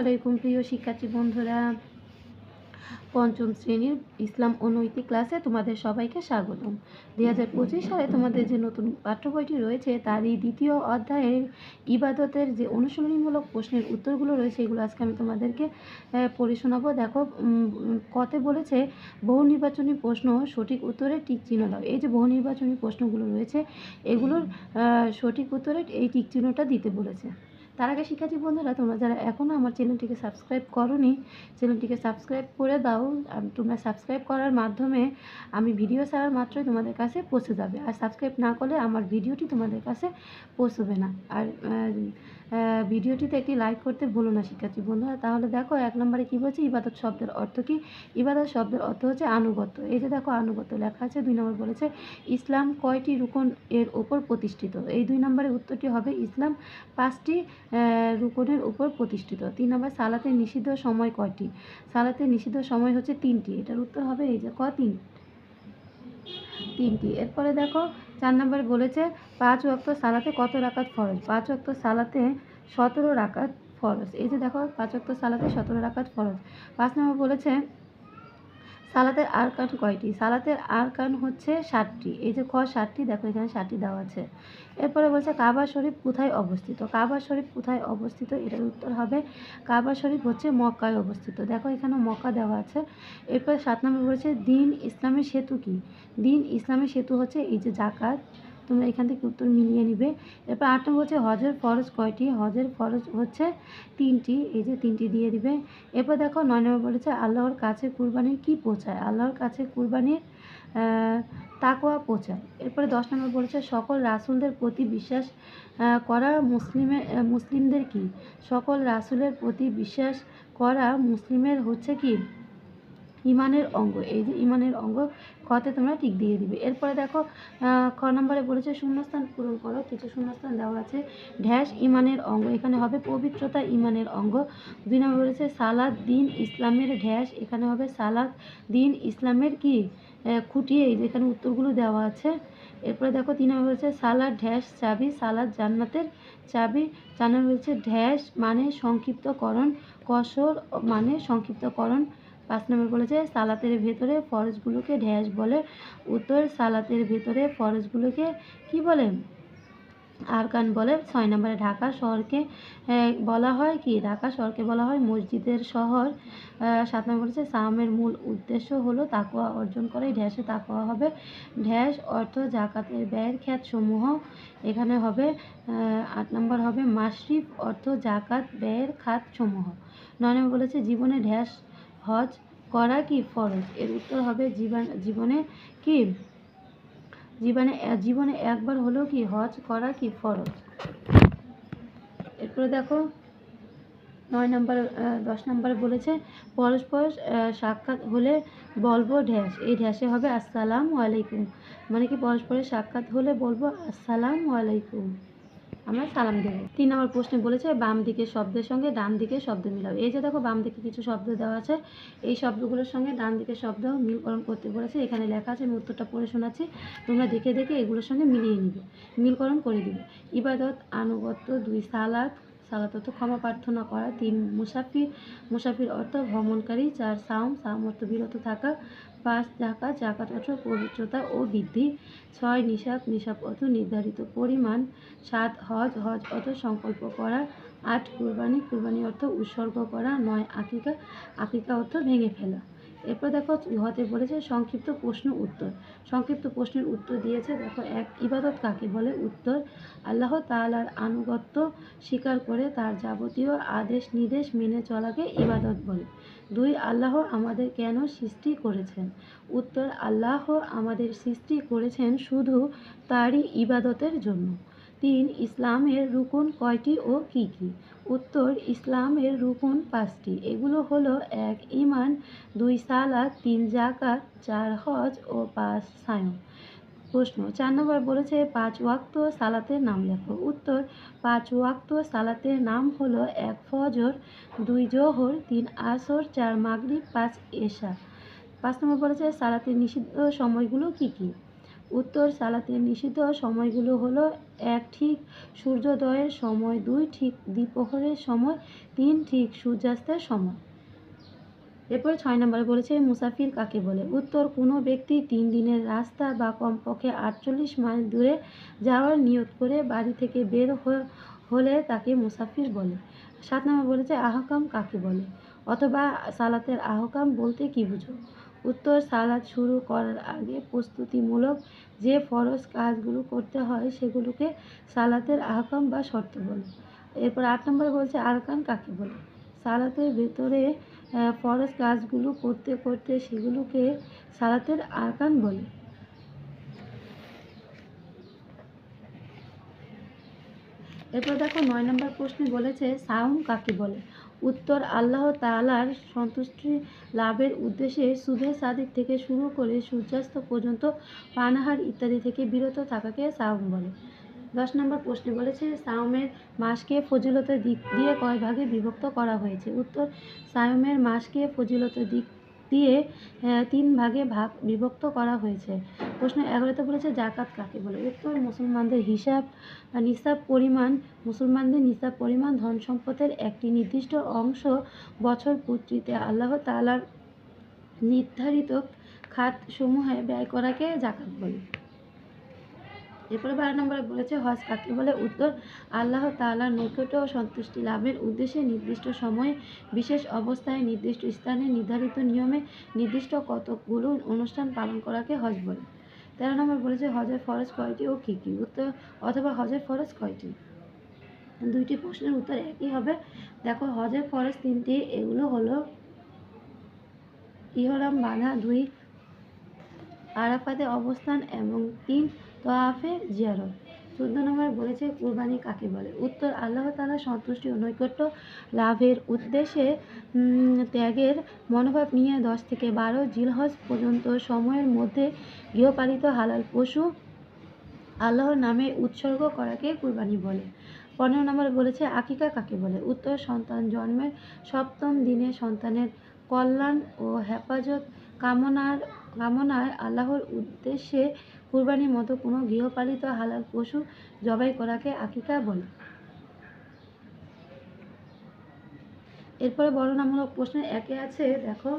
আলাইকুম প্রিয় শিক্ষার্থী বন্ধুরা। পঞ্চম শ্রেণির ইসলাম ও নৈতিক ক্লাসে তোমাদের সবাইকে স্বাগতম। দুই হাজার পঁচিশ সালে তোমাদের যে নতুন পাঠ্য বইটি রয়েছে, তারই দ্বিতীয় অধ্যায়ের ইবাদতের যে অনুশীলনীমূলক প্রশ্নের উত্তরগুলো রয়েছে, এগুলো আজকে আমি তোমাদেরকে পড়ে শোনাবো। দেখো কতে বলেছে, বহু নির্বাচনী প্রশ্ন সঠিক উত্তরে টিক চিহ্ন দাও। এই যে বহু নির্বাচনী প্রশ্নগুলো রয়েছে, এগুলোর সঠিক উত্তরে এই টিক চিহ্নটা দিতে বলেছে। তার আগে শিক্ষার্থী বন্ধুরা, তোমরা যারা এখনও আমার চ্যানেলটিকে সাবস্ক্রাইব করনি, চ্যানেলটিকে সাবস্ক্রাইব করে দাও। তোমরা সাবস্ক্রাইব করার মাধ্যমে আমি ভিডিও ছাড়ার মাত্রই তোমাদের কাছে পৌঁছে যাবে। আর সাবস্ক্রাইব না করলে আমার ভিডিওটি তোমাদের কাছে পৌঁছবে না। আর ভিডিওটিতে একটি লাইক করতে ভুলো না শিক্ষার্থী বন্ধুরা। তাহলে দেখো, এক নম্বরে কী বলছে? ইবাদত শব্দের অর্থ কী? ইবাদত শব্দের অর্থ হচ্ছে আনুগত্য। এই যে দেখো, আনুগত্য লেখা আছে, দুই নম্বর বলেছে, ইসলাম কয়টি রুকন এর ওপর প্রতিষ্ঠিত? এই দুই নম্বরের উত্তরটি হবে, ইসলাম পাঁচটি রুকনের উপর প্রতিষ্ঠিত। তিন নম্বর, সালাতের নিষিদ্ধ সময় কয়টি? সালাতের নিষিদ্ধ সময় হচ্ছে তিনটি। এটার উত্তর হবে, এই যে ক, তিন। তিনটি। এরপরে দেখো, চার নাম্বার বলেছে, পাঁচ ওয়াক্ত সালাতে কত রাকাত ফরজ? পাঁচ ওয়াক্ত সালাতে সতেরো রাকাত ফরজ। এই যে দেখো, পাঁচ ওয়াক্ত সালাতে সতেরো রাকাত ফরজ। পাঁচ নম্বর বলেছে সালাতের আরকান কয়টি? সালাতের আরকান হচ্ছে ষাটটি এই যে খ ষাটটি দেখো এখানে ষাটটি দেওয়া আছে। এরপরে বলছে কাবা শরীফ কোথায় অবস্থিত? কাবা শরীফ কোথায় অবস্থিত? এটার উত্তর হবে কাবা শরীফ হচ্ছে মক্কায় অবস্থিত। দেখো এখানে মক্কা দেওয়া আছে। এরপরে সাত নম্বর বলছে দিন ইসলামের সেতু কি? দিন ইসলামের সেতু হচ্ছে এই যে জাকাত। তোমরা এখান থেকে উত্তর মিলিয়ে নিবে। এরপর আট নম্বর হচ্ছে হজের ফরজ কয়টি? হজের ফরজ হচ্ছে তিনটি, এই যে তিনটি দিয়ে দিবে। এরপর দেখো, নয় নম্বর বলেছে, আল্লাহর কাছে কুরবানির কি পৌঁছায়? আল্লাহর কাছে কুরবানির তাকোয়া পৌঁছায়। এরপরে দশ নম্বর বলেছে, সকল রাসুলদের প্রতি বিশ্বাস করা মুসলিমের মুসলিমদের কি? সকল রাসুলের প্রতি বিশ্বাস করা মুসলিমের হচ্ছে কি? ইমানের অঙ্গ, এই যে ইমানের অঙ্গ খতে তোমরা টিক দিয়ে দিবে। এরপরে দেখো খ নম্বরে বলেছে, শূন্যস্থান পূরণ করো, কিছু শূন্যস্থান দেওয়া আছে। ঢ্যাশ ইমানের অঙ্গ, এখানে হবে পবিত্রতা, ইমানের অঙ্গ। দুই নম্বর বলেছে, সালাদ, দিন, ইসলামের ঢ্যাশ এখানে হবে সালাদ, দিন, ইসলামের কি? খুঁটিয়ে এই যে এখানে উত্তরগুলো দেওয়া আছে। এরপরে দেখো, তিন নম্বর বলেছে, সালাদ ঢ্যাশ চাবি, সালাদ, জান্নাতের চাবি। চার নম্বর বলেছে ঢ্যাশ মানে সংক্ষিপ্তকরণ, কসর মানে সংক্ষিপ্তকরণ। পাঁচ নম্বর বলেছে, সালাতের ভেতরে ফরজগুলোকে ঢ্যাশ বলে। উত্তর, সালাতের ভেতরে ফরজগুলোকে কি বলে? আরকান বলে। ছয় নম্বরে ঢাকা শহরকে বলা হয় কি? ঢাকা শহরকে বলা হয় মসজিদের শহর। সাত নম্বর বলেছে, সামের মূল উদ্দেশ্য হলো তাকওয়া অর্জন করে। ঢ্যাসে তাকওয়া হবে। ঢ্যাস অর্থ জাকাতের ব্যয়ের খ্যাত সমূহ এখানে হবে আট নম্বর হবে মাসরিফ অর্থ জাকাত ব্যয়ের খাত সমূহ নয় নম্বর বলেছে, জীবনে ঢ্যাস হজ করা কি ফরজ? এর উত্তর হবে জীবন, জীবনে কি? জীবনে জীবনে একবার হলেও কি হজ করা কি ফরজ? এরপরে দেখো, নয় নম্বর দশ নম্বরে বলেছে, পরস্পর সাক্ষাৎ হলে বলব ঢ্যাস। এই ঢ্যাসে হবে আসসালাম আলাইকুম। মানে কি পরস্পরের সাক্ষাৎ হলে বলব আসসালাম আলাইকুম। আমরা সালাম দেবো তিন নম্বর প্রশ্নে বলেছে, বাম দিকের শব্দের সঙ্গে ডান দিকে শব্দ মিলাও। এই যে দেখো, বাম দিকে কিছু শব্দ দেওয়া আছে, এই শব্দগুলোর সঙ্গে ডান দিকের শব্দ মিলকরণ করতে বলেছে। এখানে লেখা আছে, আমি উত্তরটা পড়ে শোনাচ্ছি, তোমরা দেখে দেখে এগুলোর সঙ্গে মিলিয়ে নিবে, মিলকরণ করে দিবে। ইবাদত আনুগত্য, দুই সালাত সালাত অর্থ ক্ষমা প্রার্থনা করা তিন মুসাফির মুসাফির অর্থ ভ্রমণকারী, চার সাম সাম অর্থ বিরত থাকা, পাঁচ জাকাত জাকাত অর্থ পবিত্রতা ও বৃদ্ধি, ছয় নিশাব নিশাব অর্থ নির্ধারিত পরিমাণ, সাত হজ হজ অর্থ সংকল্প করা, আট কুরবানি কুরবানি অর্থ উৎসর্গ করা, নয় আকিকা আকিকা অর্থ ভেঙে ফেলা। এরপর দেখো হতে বলেছে, সংক্ষিপ্ত প্রশ্ন উত্তর। সংক্ষিপ্ত প্রশ্নের উত্তর দিয়েছে, দেখো এক ইবাদত কাকে বলে? উত্তর, আল্লাহ তাআলার আনুগত্য স্বীকার করে তার যাবতীয় আদেশ নির্দেশ মেনে চলাকে ইবাদত বলে। দুই, আল্লাহ আমাদের কেন সৃষ্টি করেছেন? উত্তর, আল্লাহ আমাদের সৃষ্টি করেছেন শুধু তারই ইবাদতের জন্য। তিন, ইসলামের রুকুন কয়টি ও কি কি? উত্তর, ইসলামের রুকুন পাঁচটি। এগুলো হলো, এক ইমান দুই, সালাত, তিন জাকাত চার, হজ ও পাঁচ, সায়ন। প্রশ্ন, চার নম্বর বলেছে, পাঁচ ওয়াক্ত সালাতের নাম লেখো। উত্তর, পাঁচ ওয়াক্ত সালাতের নাম হলো, এক ফজর, দুই জোহর, তিন আসর, চার মাগরিব, পাঁচ এশা। পাঁচ নম্বর বলেছে, সালাতের নিষিদ্ধ সময়গুলো কি কি? উত্তর সালাতের নিষিদ্ধ সময়গুলো হলো এক ঠিক সূর্যোদয়ের সময়, দুই ঠিক দ্বিপ্রহরের সময়, তিন ঠিক সূর্যাস্তের সময়। এরপরে ছয় নম্বরে বলেছে, মুসাফির কাকে বলে? উত্তর, কোনো ব্যক্তি তিন দিনের রাস্তা বা কমপক্ষে আটচল্লিশ মাইল দূরে যাওয়ার নিয়ত করে বাড়ি থেকে বের হলে তাকে মুসাফির বলে। সাত নম্বর বলেছে, আহকাম কাকে বলে? অথবা সালাতের আহকাম বলতে কি বুঝো? উত্তর সালাত শুরু করার আগে প্রস্তুতিমূলক যে ফরজ কাজগুলো করতে হয় সেগুলোকে সালাতের আহকাম বা শর্ত বলে। এরপর আট নম্বর বলছে আরকান কাকে বলে? সালাতের ভেতরে ফরজ কাজগুলো করতে করতে সেগুলোকে সালাতের আরকান বলে। এরপর দেখো নয় নম্বর প্রশ্নে বলেছে সাউম কাকে বলে? উত্তর আল্লাহ তাআলার সন্তুষ্টি লাভের উদ্দেশ্যে সুবে সাদিক থেকে শুরু করে সূর্যাস্ত পর্যন্ত পানাহার ইত্যাদি থেকে বিরত থাকাকে সাউম বলে। দশ নম্বর প্রশ্নে বলেছে, সাওমের মাসকে ফজিলতের দিক দিয়ে কয় ভাগে বিভক্ত করা হয়েছে? উত্তর সায়মের মাসকে ফজিলতের দিক দিয়ে তিন ভাগে ভাগ বিভক্ত করা হয়েছে। প্রশ্ন এগারোতে বলেছে, জাকাত কাকে বলে? উত্তর, মুসলমানদের হিসাব নিসাব পরিমাণ, মুসলমানদের নিসাব পরিমাণ ধন সম্পদের একটি নির্দিষ্ট অংশ বছর পূর্তিতে আল্লাহ তালার নির্ধারিত খাতসমূহে ব্যয় করাকে জাকাত বলে। এরপরে বারো নম্বরে বলেছে, হজ কাকে বলে? উত্তর, আল্লাহ তাআলার নৈকট্য ও সন্তুষ্টি লাভের উদ্দেশ্যে নির্দিষ্ট সময়ে, বিশেষ অবস্থায় নির্দিষ্ট স্থানে নির্ধারিত নিয়মে নির্দিষ্ট কতকগুলো অনুষ্ঠান পালন করাকে হজ বলে। তেরো নম্বর বলেছে, হজের ফরজ কয়টি ও কী কী? উত্তর, অথবা হজের ফরজ কয়টি? দুইটি প্রশ্নের উত্তর একই হবে। দেখো, হজের ফরজ তিনটি, এগুলো হলো ইহরাম, বাঁধা, দুই আরাফাতে অবস্থান এবং তিন তোয়াফে জিয়ারত। চোদ্দ নম্বর বলেছে, কুরবানি কাকে বলে? উত্তর, আল্লাহ তাআলা সন্তুষ্টি ও নৈকট্য লাভের উদ্দেশ্যে ত্যাগের মনোভাব নিয়ে দশ থেকে বারো জিলহজ পর্যন্ত সময়ের মধ্যে গৃহপালিত হালাল পশু আল্লাহর নামে উৎসর্গ করাকে কুরবানি বলে। পনেরো নম্বর বলেছে, আকিকা কাকে বলে? উত্তর, সন্তান জন্মের সপ্তম দিনে সন্তানের কল্যাণ ও হেফাজত কামনার, কামনায় আল্লাহর উদ্দেশ্যে কুরবানির মতো কোনো গৃহপালিত হালাল পশু জবাই করাকে আকিকা বলে। এরপরে বর্ণনামূলক প্রশ্নের একে আছে, দেখো।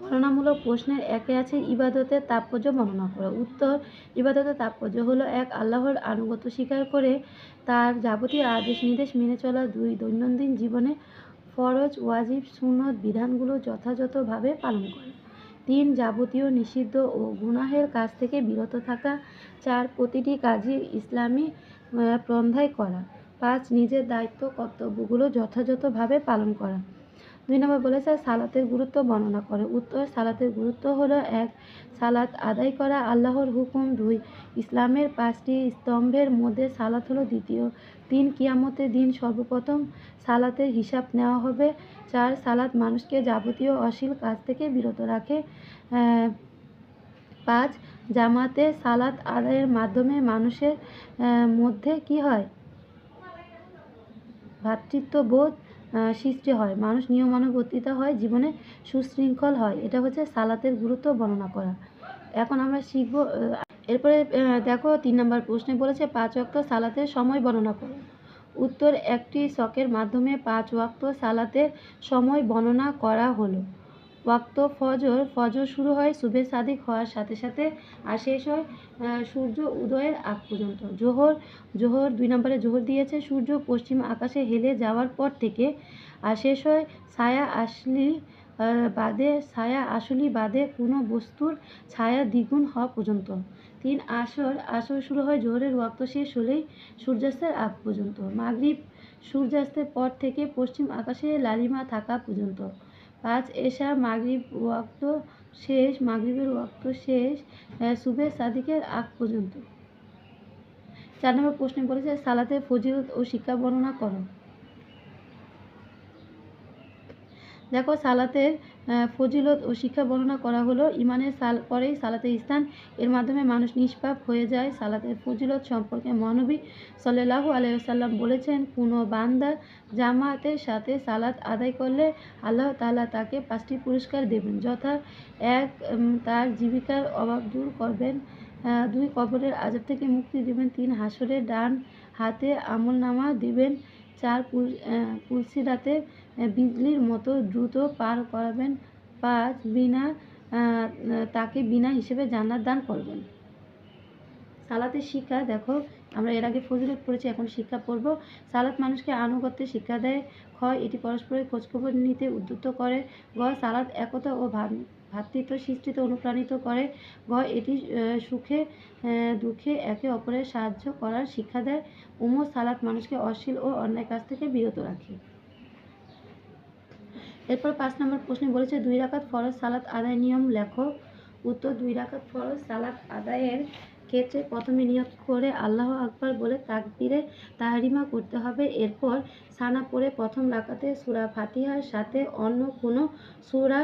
বর্ণনামূলক প্রশ্নের একে আছে, ইবাদতের তাৎপর্য বর্ণনা করো। উত্তর, ইবাদতের তাৎপর্য হলো এক, আল্লাহর আনুগত্য স্বীকার করে তার যাবতীয় আদেশ নির্দেশ মেনে চলা। দুই, দৈনন্দিন জীবনে ফরজ, ওয়াজিব, সুন্নত বিধানগুলো যথাযথভাবে পালন করা। তিন যাবতীয় নিষিদ্ধ ও গুনাহের কাজ থেকে বিরত থাকা চার প্রতিটি কাজই ইসলামী পন্থায় করা। পাঁচ, নিজের দায়িত্ব, কর্তব্যগুলো যথাযথভাবে পালন করা। দুই নম্বর বলেছে, সালাতের গুরুত্ব বর্ণনা করে। উত্তর, সালাতের গুরুত্ব হলো এক, সালাত আদায় করা আল্লাহর হুকুম। দুই, ইসলামের পাঁচটি স্তম্ভের মধ্যে সালাত হলো দ্বিতীয়। তিন কিয়ামতের দিন সর্বপ্রথম সালাতের হিসাব নেওয়া হবে চার সালাত মানুষকে যাবতীয় অশ্লীল কাজ থেকে বিরত রাখে। পাঁচ, জামাতে সালাত আদায়ের মাধ্যমে মানুষের মধ্যে কি হয়? ভ্রাতৃত্ববোধ সৃষ্টি হয়। মানুষ নিয়মানুবর্তিতা হয়, জীবনে সুশৃঙ্খল হয়। এটা হচ্ছে সালাতের গুরুত্ব বর্ণনা করা। এখন আমরা শিখব এরপরে দেখো তিন নম্বর প্রশ্নে বলেছে, পাঁচ ওয়াক্ত সালাতের সময় বর্ণনা করো। উত্তর, একটি শকের মাধ্যমে পাঁচ ওয়াক্ত সালাতের সময় বর্ণনা করা হলো। ওয়াক্ত ফজর ফজর শুরু হয় সুবে সাদিক হওয়ার সাথে সাথে আর শেষ হয় সূর্য উদয়ের আগ পর্যন্ত। জোহর জোহর দুই নম্বরে জোহর দিয়েছে, সূর্য পশ্চিম আকাশে হেলে যাওয়ার পর থেকে আর শেষ হয় ছায়া আসলি বাদে ছায়া আসলি বাদে কোনো বস্তুর ছায়া দ্বিগুণ হওয়া পর্যন্ত। তিন আসর আসর শুরু হয় জোহরের ওয়াক্ত শেষ হলেই সূর্যাস্তের আগ পর্যন্ত। মাগরিব সূর্যাস্তের পর থেকে পশ্চিম আকাশে লালিমা থাকা পর্যন্ত। পাঁচ এশা মাগরিব ওয়াক্ত শেষ, মাগরিবের ওয়াক্ত শেষ সুবে সাদিকের আগ পর্যন্ত। চার নম্বর প্রশ্নে বলেছে সালাতের ফজিলত ও শিক্ষা বর্ণনা করো। দেখো সালাতের ফজিলত ও শিক্ষা বর্ণনা করা হলো ইমানের সাল, পরেই সালাতের স্থান। এর মাধ্যমে মানুষ নিষ্পাপ হয়ে যায়। সালাতের ফজিলত সম্পর্কে মহানবী সাল্লাল্লাহু আলাইহি সাল্লাম বলেছেন, কোনো বান্দা জামাতের সাথে সালাত আদায় করলে আল্লাহ তাআলা তাকে পাঁচটি পুরস্কার দেবেন, যথা এক তার জীবিকার অভাব দূর করবেন দুই, কবরের আজাব থেকে মুক্তি দেবেন, তিন, হাসরের ডান হাতে আমলনামা দিবেন, চার পুলসিরাতে বিজলির মতো দ্রুত পার করাবেন পাঁচ বিনা তাকে বিনা হিসেবে জান্নাত দান করবেন। সালাতের শিক্ষা, দেখো, আমরা এর আগে ফজিলত পড়েছি, এখন শিক্ষা পড়ব। সালাত মানুষকে আনুগত্যের শিক্ষা দেয় খ এটি পরস্পরের খোঁজখবর নিতে উদ্যুক্ত করে। গ, সালাত একতা ও ভাব- ভ্রাতৃত্ব সৃষ্টিতে অনুপ্রাণিত করে। গ, এটি সুখে দুঃখে একে অপরের সাহায্য করার শিক্ষা দেয়। উম, সালাত মানুষকে অশ্লীল ও অন্যায় কাজ থেকে বিরত রাখে। এরপর পাঁচ নম্বর প্রশ্নে বলেছে, দুই রাকাত ফরজ সালাত আদায় নিয়ম লেখো। উত্তর, দুই রাকাত ফরজ সালাত আদায়ের ক্ষেত্রে প্রথমে নিয়ত করে আল্লাহ আকবার বলে তাকবীরে তাহরিমা করতে হবে। এরপর সানা পড়ে প্রথম রাকাতে সূরা ফাতিহার সাথে অন্য কোনো সূরা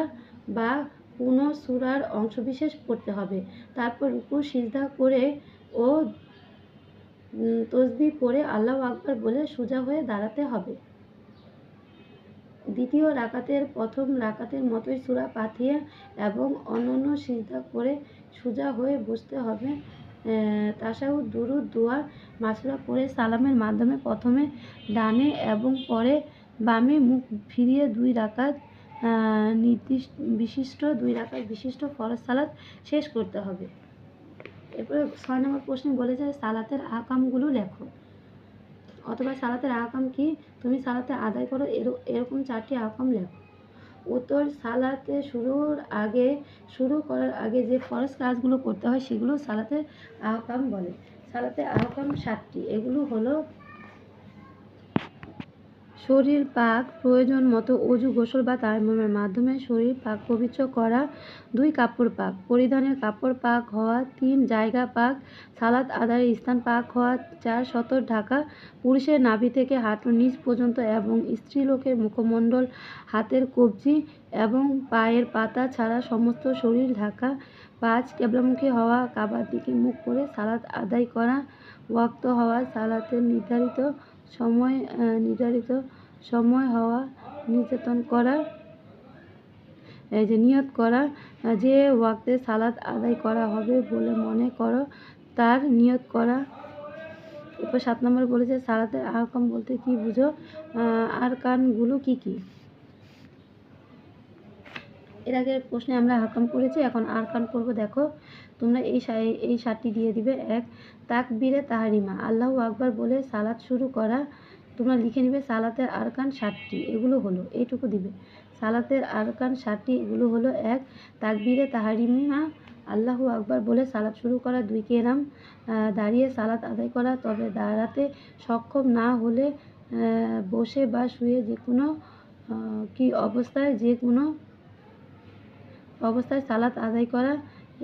বা কোনো সুরার অংশবিশেষ পড়তে হবে। তারপর রুকু, সিজদা করে ও তসবি পড়ে আল্লাহ আকবার বলে সোজা হয়ে দাঁড়াতে হবে। দ্বিতীয় রাকাতের প্রথম রাকাতের মতোই সূরা পাথিয়া এবং অন্যান্য সিজদা করে সোজা হয়ে বসতে হবে। তাসাউদ দুরুদ, দোয়া মাসুরা পড়ে সালামের মাধ্যমে প্রথমে ডানে এবং পরে বামে মুখ ফিরিয়ে দুই রাকাত নির্দিষ্ট বিশিষ্ট, দুই রাকাত বিশিষ্ট ফরজ সালাত শেষ করতে হবে। এরপরে ছয় নম্বর প্রশ্নে বলেছে সালাতের আকামগুলো লেখো। অথবা সালাতের আহকাম কি? তুমি সালাতে আদায় করো, এর- এরকম চারটি আহকাম লেখো। উত্তর, সালাতে শুরুর আগে, শুরু করার আগে যে ফরজ কাজগুলো করতে হয়, সেগুলো সালাতে আহকাম বলে। সালাতে আহকাম সাতটি, এগুলো হলো শরীর পাক প্রয়োজন মতো অজু গোসল বা তায়াম্মুমের মাধ্যমে শরীর পাক পবিত্র করা দুই কাপড় পাক। পরিধানের কাপড় পাক হওয়া তিন, জায়গা পাক, সালাত আদায়ের স্থান পাক হওয়া চার, সতর ঢাকা, পুরুষের নাভি থেকে হাঁটুর নিচ পর্যন্ত এবং স্ত্রীলোকের মুখমণ্ডল, হাতের কবজি এবং পায়ের পাতা ছাড়া সমস্ত শরীর ঢাকা, পাঁচ, কেবলামুখী হওয়া, কাবার দিকে মুখ করে সালাত আদায় করা, ওয়াক্ত হওয়া, সালাতের নির্ধারিত সময় নির্ধারিত সময় হওয়া, নির্যাতন করা, এই যে নিয়ত করা, যে ওয়াক্তে সালাত আদায় করা হবে বলে মনে করো, তার নিয়ত করা। এরপর সাত নম্বর বলেছে, সালাতের আহকাম বলতে কি বুঝো? আর কানগুলো কি কি? এর আগের প্রশ্নে আমরা হাকাম করেছি, এখন আর কান করব। দেখো, তোমরা এই এই সাতটি দিয়ে দিবে। এক, তাকবীরে তাহারিমা। আল্লাহ আকবার বলে সালাত শুরু করা তোমরা লিখে নিবে সালাতের আরকান ষাটটি, এগুলো হলো, এইটুকু দিবে। সালাতের আরকান ষাটটি, এগুলো হলো এক, তাকবীরে তাহারিমা, আল্লাহু আকবার বলে সালাত শুরু করা, দুই কেরাম দাঁড়িয়ে সালাত আদায় করা, তবে দাঁড়াতে সক্ষম না হলে বসে বা শুয়ে যে কোনো কি অবস্থায়, যে কোনো অবস্থায় সালাত আদায় করা,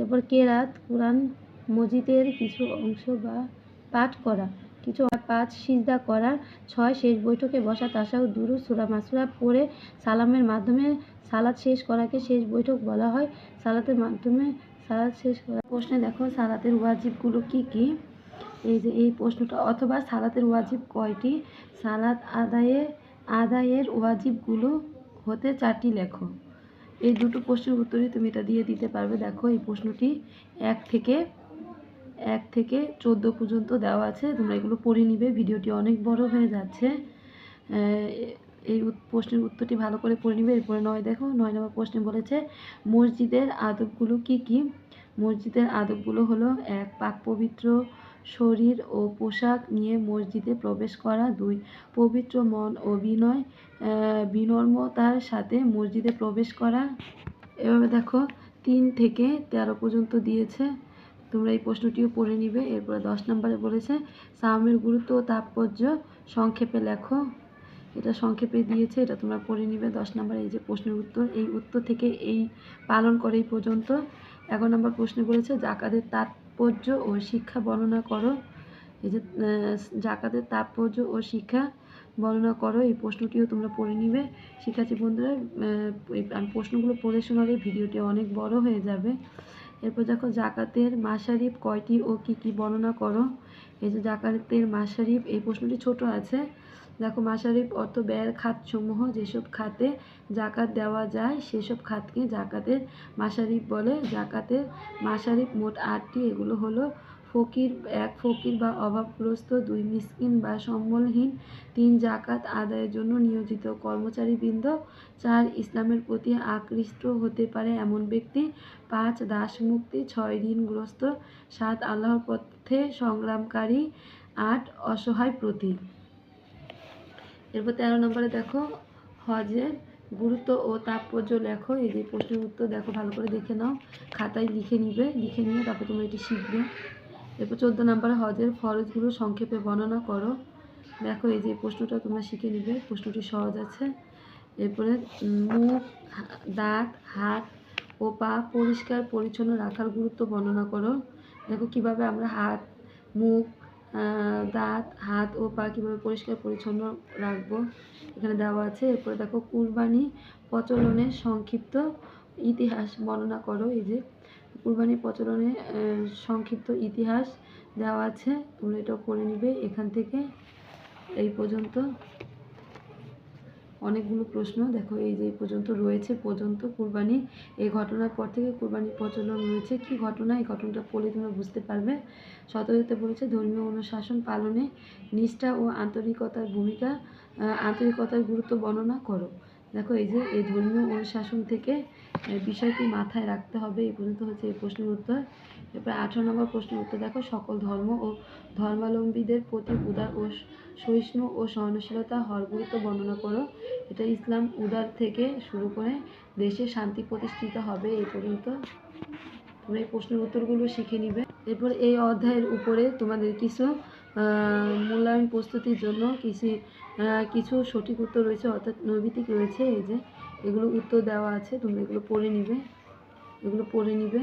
এরপর কেরাত, কোরআন, মজিদের কিছু অংশ বা পাঠ করা। পাঁচ সিজদা করা ছয় শেষ বৈঠকে বসা তাসাও দুরু, সুরা মাসুরা পড়ে সালামের মাধ্যমে সালাত শেষ করাকে শেষ বৈঠক বলা হয়। সালাতের মাধ্যমে সালাত শেষ করা প্রশ্নে দেখো, সালাতের ওয়াজিবগুলো কি কি? এই যে এই প্রশ্নটা, অথবা সালাতের ওয়াজিব কয়টি? সালাত আদায়ে, আদায়ের ওয়াজিবগুলো হতে চারটি লেখো। এই দুটো প্রশ্নের উত্তরই তুমি এটা দিয়ে দিতে পারবে। দেখো এই প্রশ্নটি এক থেকে এক থেকে চোদ্দ পর্যন্ত দেওয়া আছে। তোমরা এগুলো পড়ে নিবে। ভিডিওটি অনেক বড় হয়ে যাচ্ছে। এই প্রশ্নের উত্তরটি ভালো করে পড়ে নিবে। এরপরে নয়, দেখো, নয় নম্বর প্রশ্নে বলেছে, মসজিদের আদবগুলো কি কি? মসজিদের আদবগুলো হলো, এক, পাক পবিত্র শরীর ও পোশাক নিয়ে মসজিদে প্রবেশ করা। দুই, পবিত্র মন ও বিনয় বিনম্রতার সাথে মসজিদে প্রবেশ করা। এভাবে দেখো, তিন থেকে তেরো পর্যন্ত দিয়েছে। তোমরা এই প্রশ্নটিও পড়ে নিবে। এরপরে দশ নম্বরে বলেছে সামের গুরুত্ব ও তাৎপর্য সংক্ষেপে লেখো। এটা সংক্ষেপে দিয়েছে, এটা তোমরা পড়ে নিবে। দশ নম্বরে এই যে প্রশ্নের উত্তর, এই উত্তর থেকে এই পালন করে এই পর্যন্ত। এগারো নম্বর প্রশ্ন বলেছে, জাকাতের তাৎপর্য ও শিক্ষা বর্ণনা করো। এই যে জাকাতের তাৎপর্য ও শিক্ষা বর্ণনা করো, এই প্রশ্নটিও তোমরা পড়ে নিবে। শিক্ষার্থী বন্ধুরা আমি প্রশ্নগুলো পড়ে শোনালে ভিডিওটি অনেক বড় হয়ে যাবে। এরপর দেখো জাকাতের মাসারিফ কয়টি ও কি কি বর্ণনা করো? এই যে জাকাতের মাসারিফ এই প্রশ্নটি ছোট আছে। দেখো মাসারিফ অর্থ ব্যয়ের খাতসমূহ, যেসব খাতে জাকাত দেওয়া যায়, সেসব খাতকে জাকাতের মাসারিফ বলে। জাকাতের মাসারিফ মোট আটটি, এগুলো হলো ফকির, এক ফকির বা অভাবগ্রস্ত, দুই মিসকিন বা সম্বলহীন, তিন জাকাত আদায়ের জন্য নিয়োজিত কর্মচারীবৃন্দ, চার ইসলামের প্রতি আকৃষ্ট হতে পারে এমন ব্যক্তি, পাঁচ দাস মুক্তি ছয় ঋণগ্রস্ত, সাত আল্লাহর পথে সংগ্রামকারী, আট অসহায় প্রতি। এরপর তেরো নম্বরে দেখো, হজের গুরুত্ব ও তাৎপর্য লেখো। এই যে প্রশ্নের উত্তর দেখো, ভালো করে দেখে নাও। খাতায় লিখে নিবে, লিখে নিয়ে তারপর তোমরা এটি শিখবে। এরপর চোদ্দ নম্বরে হজের ফরজগুলো সংক্ষেপে বর্ণনা করো। দেখো এই যে প্রশ্নটা তোমরা শিখে নিবে, প্রশ্নটি সহজ আছে। এরপরে মুখ দাঁত, হাত ও পা পরিষ্কার, পরিচ্ছন্ন রাখার গুরুত্ব বর্ণনা করো। দেখো কীভাবে আমরা হাত, মুখ দাঁত, হাত ও পা কীভাবে পরিষ্কার, পরিচ্ছন্ন রাখব এখানে দেওয়া আছে। এরপরে দেখো কুরবানি প্রচলনের সংক্ষিপ্ত ইতিহাস বর্ণনা করো। এই যে কুরবানি প্রচলনের সংক্ষিপ্ত ইতিহাস দেওয়া আছে। তোমরা এটা পড়ে নিবে। এখান থেকে এই পর্যন্ত অনেকগুলো প্রশ্ন। দেখো, এই যে পর্যন্ত রয়েছে, পর্যন্ত কুরবানি। এই ঘটনার পর থেকে কুরবানির প্রচলন রয়েছে। কি ঘটনা? এই ঘটনাটা পড়লে তোমরা বুঝতে পারবে। সতর্কতে বলেছে, ধর্মীয় অনুশাসন পালনে নিষ্ঠা ও আন্তরিকতার ভূমিকা আন্তরিকতার গুরুত্ব বর্ণনা করো। দেখো, এই যে এই ধর্মীয় অনুশাসন থেকে বিষয়টি মাথায় রাখতে হবে, এই পর্যন্ত হচ্ছে এই প্রশ্নের উত্তর। এরপর আঠারো নম্বর প্রশ্নের উত্তর, দেখো, সকল ধর্ম ও ধর্মাবলম্বীদের প্রতি উদার ও সহিষ্ণু ও সহনশীলতা হওয়ার গুরুত্ব বর্ণনা করো। এটা ইসলাম উদার থেকে শুরু করে দেশে শান্তি প্রতিষ্ঠিত হবে, এই পর্যন্ত তোমরা এই প্রশ্নের উত্তরগুলো শিখে নিবে। এরপর এই অধ্যায়ের উপরে তোমাদের কিছু মূল্যায়ন প্রস্তুতির জন্য কিছু কিছু সঠিক উত্তর রয়েছে, অর্থাৎ নৈবিতিক রয়েছে, এই যে এগুলো উত্তর দেওয়া আছে, তোমরা এগুলো পড়ে নিবে, এগুলো পড়ে নিবে।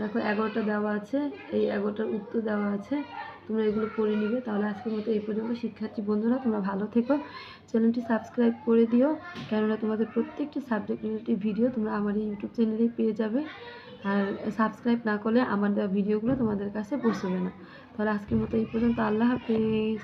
দেখো, এগারোটা দেওয়া আছে, এই এগারোটার উত্তর দেওয়া আছে, তোমরা এগুলো পড়ে নিবে। তাহলে আজকের মতো এই পর্যন্ত, শিক্ষার্থী বন্ধুরা, তোমরা ভালো থেকো। চ্যানেলটি সাবস্ক্রাইব করে দিও, কেননা তোমাদের প্রত্যেকটি সাবজেক্ট রিলেটিভ ভিডিও তোমরা আমার ইউটিউব চ্যানেলেই পেয়ে যাবে। আর সাবস্ক্রাইব না করলে আমার দেওয়া ভিডিওগুলো তোমাদের কাছে পৌঁছবে না। তাহলে আজকের মতো এই পর্যন্ত আল্লাহ হাফেজ